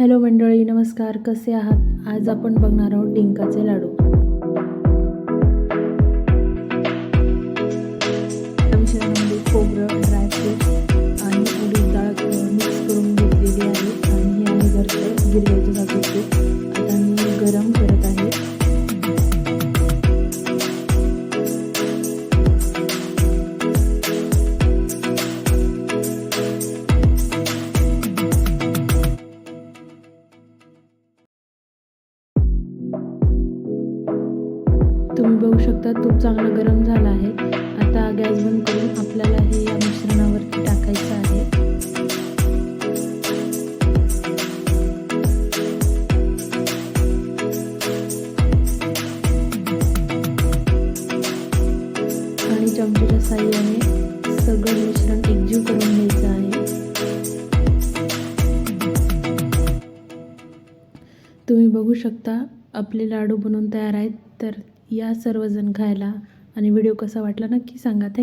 Hello मंडळी नमस्कार. कसे आहात? आज आपण बघणार आहोत डिंकाचे लाडू. या खोबरं ड्रायफ्रूट आणि उडीद डाळ मिक्स करून घेतलेली आहे. आणि हे आहे घरचं गिरवायचं जातं तुम्ही बघू शकता तूप चांगलं गरम झालं आहे. आता गॅस बंद करून आपल्याला हे या मिश्रणावरती टाकायचं आहे. आणि चमचेच्या साह्याने सगळं मिश्रण एकजीव करून घ्यायचं आहे. तुम्ही बघू शकता आपले लाडू बनवून तयार आहेत तर या सर्वजण खायला आणि व्हिडिओ कसा वाटला नक्की सांगा. थँक